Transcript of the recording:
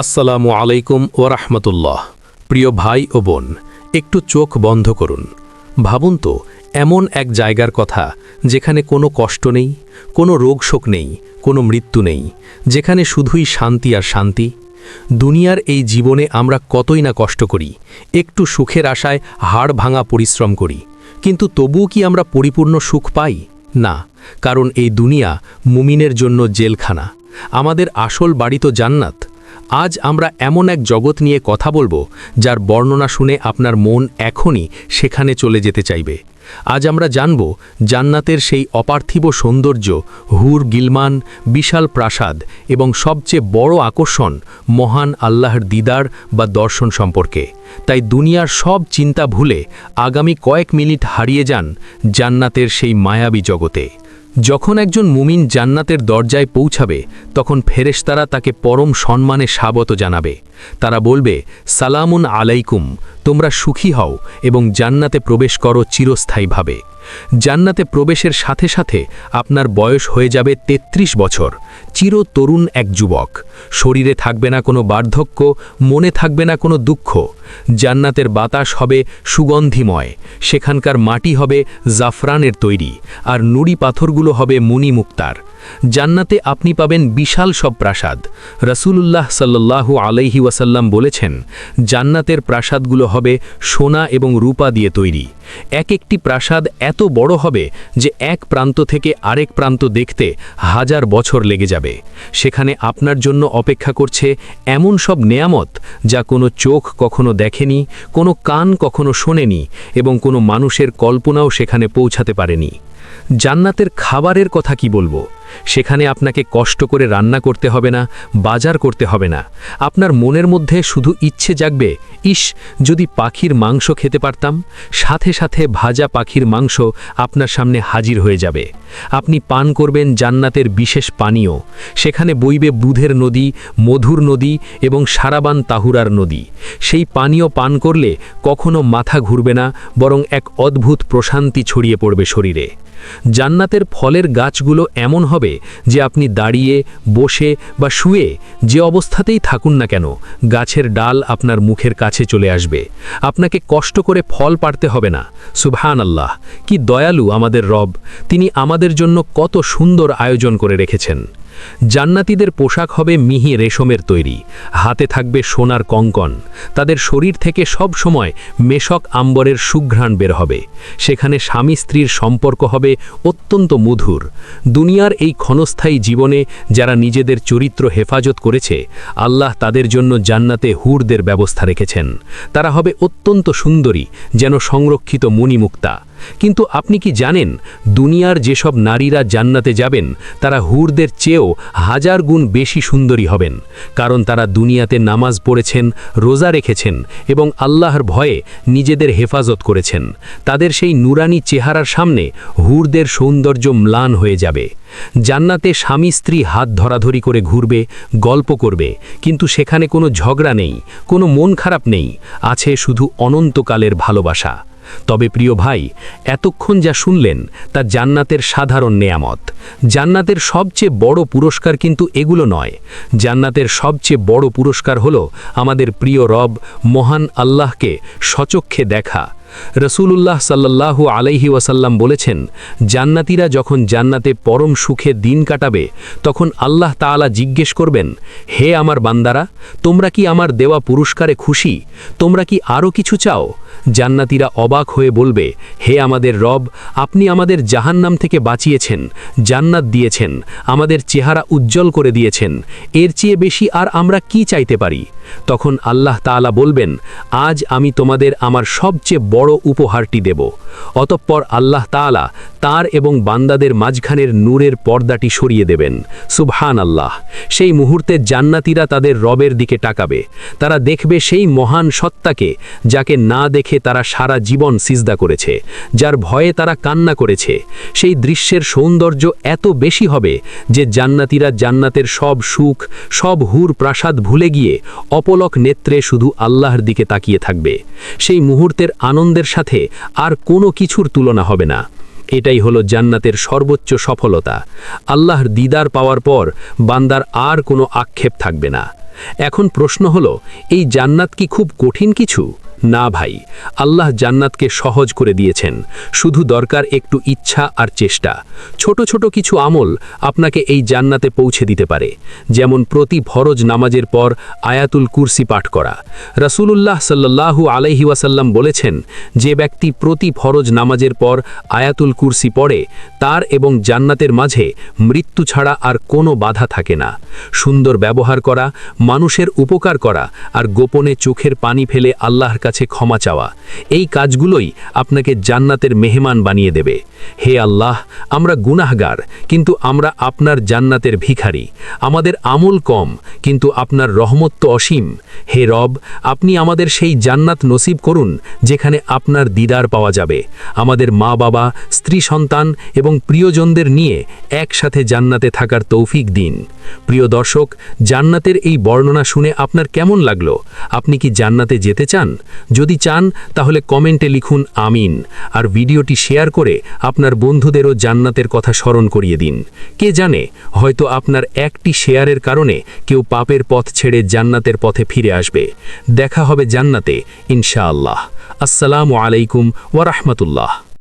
আসসালামু আলাইকুম ওরহমতুল্লাহ প্রিয় ভাই ও বোন, একটু চোখ বন্ধ করুন। ভাবুন তো, এমন এক জায়গার কথা যেখানে কোনো কষ্ট নেই, কোনো রোগশোক নেই, কোনো মৃত্যু নেই, যেখানে শুধুই শান্তি আর শান্তি। দুনিয়ার এই জীবনে আমরা কতই না কষ্ট করি, একটু সুখের আশায় হাড় ভাঙা পরিশ্রম করি, কিন্তু তবুও কি আমরা পরিপূর্ণ সুখ পাই? না, কারণ এই দুনিয়া মুমিনের জন্য জেলখানা। আমাদের আসল বাড়ি তো জান্নাত আজ আমরা এমন এক জগৎ নিয়ে কথা বলব, যার বর্ণনা শুনে আপনার মন এখনই সেখানে চলে যেতে চাইবে। আজ আমরা জানব, জান্নাতের সেই অপার্থিব সৌন্দর্য, হুর গিলমান, বিশাল প্রাসাদ এবং সবচেয়ে বড় আকর্ষণ মহান আল্লাহর দিদার বা দর্শন সম্পর্কে। তাই দুনিয়ার সব চিন্তা ভুলে আগামী কয়েক মিনিট হারিয়ে যান জান্নাতের সেই মায়াবী জগতে। যখন একজন মুমিন জান্নাতের দরজায় পৌঁছাবে, তখন ফেরেশতারা তাকে পরম সম্মানে স্বাগত জানাবে। তারা বলবে, সালামুন আলাইকুম। তোমরা সুখী হও এবং জান্নাতে প্রবেশ করো চিরস্থায়ীভাবে। জান্নাতে প্রবেশের সাথে সাথে আপনার বয়স হয়ে যাবে ৩৩ বছর। চির তরুণ এক যুবক। শরীরে থাকবে না কোনো বার্ধক্য, মনে থাকবে না কোনো দুঃখ। জান্নাতের বাতাস হবে সুগন্ধিময়, সেখানকার মাটি হবে জাফরানের তৈরি, আর নুড়ি পাথরগুলো হবে মুনি মুক্তার জান্নাতে আপনি পাবেন বিশাল সব প্রাসাদ। রসুলুল্লাহ সাল্লাল্লাহু আলাইহি ওয়াসাল্লাম বলেছেন, জান্নাতের প্রাসাদগুলো হবে সোনা এবং রূপা দিয়ে তৈরি। এক একটি প্রাসাদ এত বড় হবে যে এক প্রান্ত থেকে আরেক প্রান্ত দেখতে হাজার বছর লেগে যাবে। সেখানে আপনার জন্য অপেক্ষা করছে এমন সব নেয়ামত যা কোনো চোখ কখনো দেখেনি, কোনো কান কখনো শোনেনি এবং কোনো মানুষের কল্পনাও সেখানে পৌঁছাতে পারেনি। জান্নাতের খাবারের কথা কি বলব? সেখানে আপনাকে কষ্ট করে রান্না করতে হবে না, বাজার করতে হবে না। আপনার মনের মধ্যে শুধু ইচ্ছে জাগবে, ইস, যদি পাখির মাংস খেতে পারতাম, সাথে সাথে ভাজা পাখির মাংস আপনার সামনে হাজির হয়ে যাবে। আপনি পান করবেন জান্নাতের বিশেষ পানীয়, সেখানে বইবে বুধের নদী, মধুর নদী এবং সারাবান তাহুরার নদী। সেই পানীয় পান করলে কখনো মাথা ঘুরবে না, বরং এক অদ্ভুত প্রশান্তি ছড়িয়ে পড়বে শরীরে। জান্নাতের ফলের গাছগুলো এমন হবে যে আপনি দাঁড়িয়ে, বসে বা শুয়ে যে অবস্থাতেই থাকুন না কেন, গাছের ডাল আপনার মুখের কাছে চলে আসবে। আপনাকে কষ্ট করে ফল পাড়তে হবে না। সুবহান আল্লাহ কি দয়ালু আমাদের রব, তিনি আমাদের জন্য কত সুন্দর আয়োজন করে রেখেছেন। জান্নাতীদের পোশাক হবে মিহি রেশমের তৈরি। হাতে থাকবে সোনার কঙ্কন। তাদের শরীর থেকে সব সময় মেশক আম্বরের সুঘ্রাণ বের হবে। সেখানে স্বামী স্ত্রীর সম্পর্ক হবে অত্যন্ত মধুর। দুনিয়ার এই ক্ষণস্থায়ী জীবনে যারা নিজেদের চরিত্র হেফাজত করেছে, আল্লাহ তাদের জন্য জান্নাতে হুরদের ব্যবস্থা রেখেছেন। তারা হবে অত্যন্ত সুন্দরী, যেন সংরক্ষিত মণিমুক্তা। কিন্তু আপনি কি জানেন, দুনিয়ার যেসব নারীরা জান্নাতে যাবেন, তারা হুরদের চেয়েও হাজার গুণ বেশি সুন্দরী হবেন, কারণ তারা দুনিয়াতে নামাজ পড়েছেন, রোজা রেখেছেন এবং আল্লাহর ভয়ে নিজেদের হেফাজত করেছেন। তাদের সেই নুরানি চেহারার সামনে হুরদের সৌন্দর্য ম্লান হয়ে যাবে। জান্নাতে স্বামী স্ত্রী হাত ধরাধরি করে ঘুরবে, গল্প করবে, কিন্তু সেখানে কোনো ঝগড়া নেই, কোনো মন খারাপ নেই, আছে শুধু অনন্তকালের ভালোবাসা। তবে প্রিয় ভাই, এতক্ষণ যা শুনলেন তা জান্নাতের সাধারণ নেয়ামত। জান্নাতের সবচেয়ে বড় পুরস্কার কিন্তু এগুলো নয়। জান্নাতের সবচেয়ে বড় পুরস্কার হল আমাদের প্রিয় রব, মহান আল্লাহকে সচক্ষে দেখা। রসুলুল্লাহ সাল্লাল্লাহু আলাইহি ওয়াসাল্লাম বলেছেন, জান্নাতিরা যখন জান্নাতে পরম সুখে দিন কাটাবে, তখন আল্লাহ তাআলা জিজ্ঞেস করবেন, হে আমার বান্দারা, তোমরা কি আমার দেওয়া পুরস্কারে খুশি? তোমরা কি আরও কিছু চাও জান্নাতিরা অবাক হয়ে বলবে, হে আমাদের রব, আপনি আমাদের জাহান্নাম থেকে বাঁচিয়েছেন, জান্নাত দিয়েছেন, আমাদের চেহারা উজ্জ্বল করে দিয়েছেন। এর চেয়ে বেশি আর আমরা কি চাইতে পারি? তখন আল্লাহ তাআলা বলবেন, আজ আমি তোমাদের আমার সবচেয়ে বড় উপহারটি দেব। অতঃপর আল্লাহ তাআলা তার এবং বান্দাদের মাঝখানের নূরের পর্দাটি সরিয়ে দেবেন। সুবহান আল্লাহ সেই মুহূর্তে জান্নাতিরা তাদের রবের দিকে টাকাবে তারা দেখবে সেই মহান সত্তাকে যাকে না দেখে তারা সারা জীবন সিজদা করেছে, যার ভয়ে তারা কান্না করেছে। সেই দৃশ্যের সৌন্দর্য এত বেশি হবে যে জান্নাতিরা জান্নাতের সব সুখ, সব হুর প্রাসাদ ভুলে গিয়ে অপলক নেত্রে শুধু আল্লাহর দিকে তাকিয়ে থাকবে। সেই মুহূর্তের আনন্দের সাথে আর কোনো কিছুর তুলনা হবে না। এটাই হলো জান্নাতের সর্বোচ্চ সফলতা। আল্লাহর দিদার পাওয়ার পর বান্দার আর কোনো আক্ষেপ থাকবে না। এখন প্রশ্ন হলো, এই জান্নাত কি খুব কঠিন কিছু? না ভাই, আল্লাহ জান্নাতকে সহজ করে দিয়েছেন, শুধু দরকার একটু ইচ্ছা আর চেষ্টা। ছোট ছোট কিছু আমল আপনাকে এই জান্নাতে পৌঁছে দিতে পারে, যেমন প্রতি ফরজ নামাজের পর আয়াতুল কুরসি পাঠ করা। রাসূলুল্লাহ সাল্লাল্লাহু আলাইহি ওয়াসাল্লাম বলেছেন, যে ব্যক্তি প্রতি ফরজ নামাজের পর আয়াতুল কুরসি পড়ে, তার এবং জান্নাতের মাঝে মৃত্যু ছাড়া আর কোনো বাধা থাকে না। সুন্দর ব্যবহার করা মানুষের উপকার করা আর গোপনে চোখের পানি ফেলে আল্লাহর কাছে ক্ষমা চাওয়া। এই কাজগুলোই আপনাকে জান্নাতের মেহমান বানিয়ে দেবে। হে আল্লাহ, আমরা গুনাহগার, কিন্তু আমরা আপনার জান্নাতের ভিখারি। আমাদের আমল কম, কিন্তু আপনার রহমত তো অসীম। হে রব, আপনি আমাদের সেই জান্নাত নসিব করুন, যেখানে আপনার দিদার পাওয়া যাবে। আমাদের মা বাবা স্ত্রী সন্তান এবং প্রিয়জনদের নিয়ে একসাথে জান্নাতে থাকার তৌফিক দিন। প্রিয় দর্শক, জান্নাতের এই বর্ণনা শুনে আপনার কেমন লাগল? আপনি কি জান্নাতে যেতে চান? যদি চান, তাহলে কমেন্টে লিখুন আমিন আর ভিডিওটি শেয়ার করে আপনার বন্ধুদেরও জান্নাতের কথা স্মরণ করিয়ে দিন। কে জানে, হয়তো আপনার একটি শেয়ারের কারণে কেউ পাপের পথ ছেড়ে জান্নাতের পথে ফিরে আসবে। দেখা হবে জান্নাতে, ইনশাআল্লাহ। আসসালামু আলাইকুম ওয়ারাহমাতুল্লাহ